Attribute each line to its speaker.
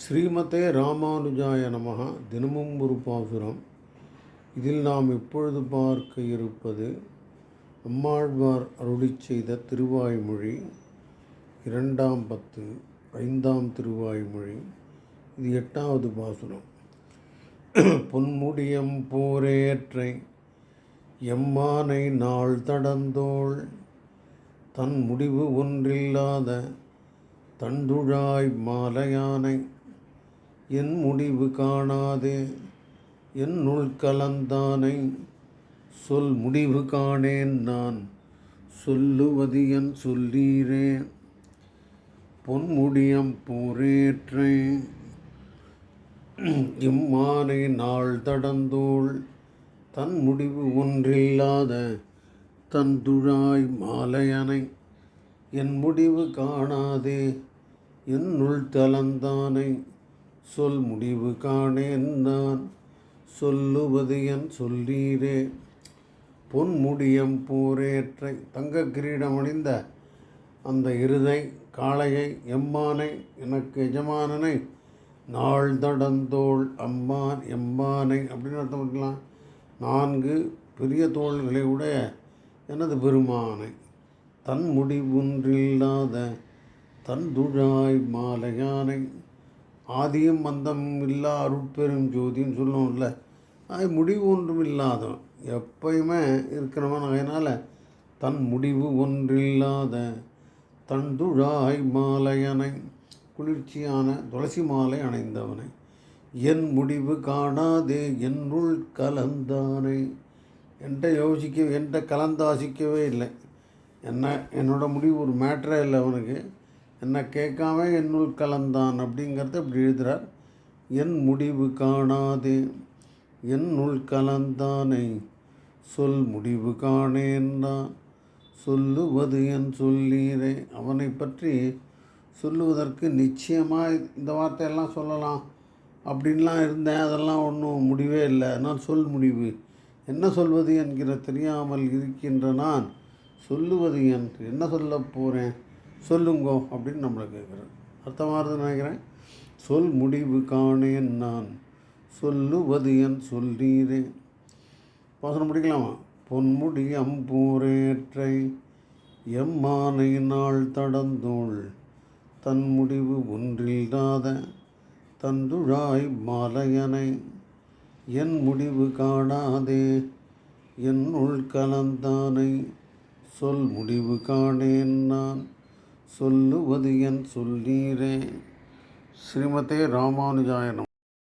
Speaker 1: ஸ்ரீமதே ராமானுஜாய நமக தினமும் ஒரு பாசுரம். இதில் நாம் இப்பொழுது பார்க்க இருப்பது அம்மாழ்வார் அருளிச் செய்த திருவாய்மொழி. இரண்டாம் பத்து ஐந்தாம் திருவாய்மொழி. இது எட்டாவது பாசுரம். பொன்முடியம் போரேற்றை எம்மானை நாள் தடந்தோள். தன் முடிவு ஒன்றில்லாத தண்டுழாய் மாலையானை என் முடிவு காணாதே என் உள் கலந்தானை. சொல் முடிவு காணேன் நான் சொல்லுவது என் சொல்லீரே பொன்முடியம் பூரேற்றை. இம்மானை நாள் தடந்தோள் தன் முடிவு ஒன்றில்லாத தன் துழாய் மாலையனை. என் முடிவு காணாதே என் உள் தளந்தானை சொல் முடிவு காணேன் நான் சொல்லுவது என் சொல்லீரே பொன்முடியம் போரேற்றை தங்க கிரீடம் அணிந்த அந்த இருதை காளையை எம்மானை எனக்கு எஜமானனை நாள் தடந்தோள் அம்மான் எம்மானை அப்படின்னு அர்த்தம் பண்ணலாம் நான்கு பெரிய தோள்களை உடைய எனது பெருமானை. தன் முடிவுன்றில்லாத தன் துழாய் மாலையானை ஆதியும் மந்தம் இல்லா அருட்பெரும் ஜோதின்னு சொல்லுவோம்ல. அது முடிவு ஒன்றும் இல்லாதவன். எப்பயுமே இருக்கிறவன் அதனால் தன் முடிவு ஒன்றில்லாத தன் துழாய் மாலையனை குளிர்ச்சியான துளசி மாலை அணைந்தவனை. என் முடிவு காணாதே என்னுள் கலந்தானை. என்கிட்ட யோசிக்க என்கிட்ட கலந்தாசிக்கவே இல்லை. என்ன என்னோட முடிவு ஒரு மேட்டரே இல்லை அவனுக்கு. என்னை கேட்காம என்னுள் கலந்தான் அப்படிங்கிறத இப்படி எழுதுகிறார் என் முடிவு காணாதே என்னுள் கலந்தானை சொல் முடிவு காணேன் நான் சொல்லுவது என் சொல்லீரே அவனை பற்றி சொல்லுவதற்கு நிச்சயமாக இந்த வார்த்தையெல்லாம் சொல்லலாம் அப்படின்லாம் இருந்தேன். அதெல்லாம் ஒன்றும் முடிவே இல்லை. நான் சொல் முடிவு. என்ன சொல்வது என்கிற தெரியாமல் இருக்கின்ற நான் சொல்லுவது என் என்ன சொல்ல போகிறேன் சொல்லுங்கோ அப்படின்னு நம்மளை கேட்குறேன் அர்த்தமாகுதுன்னு நினைக்கிறேன் சொல் முடிவு காணேன் நான் சொல்லுவது என் சொல்லீரே பாசனம் முடிக்கலாமா? பொன்முடி அம்பூரேற்றை எம்மானை நாள் தடந்தோள் தன் முடிவு ஒன்றில்லாத தந்துழாய் மாலையனை என் முடிவு காணாதே என் உள் கலந்தானை சொல் முடிவு காணேன் நான். சொல்லுவது என் சொல்லீரே ஸ்ரீமதே ராமானுஜாயனம்.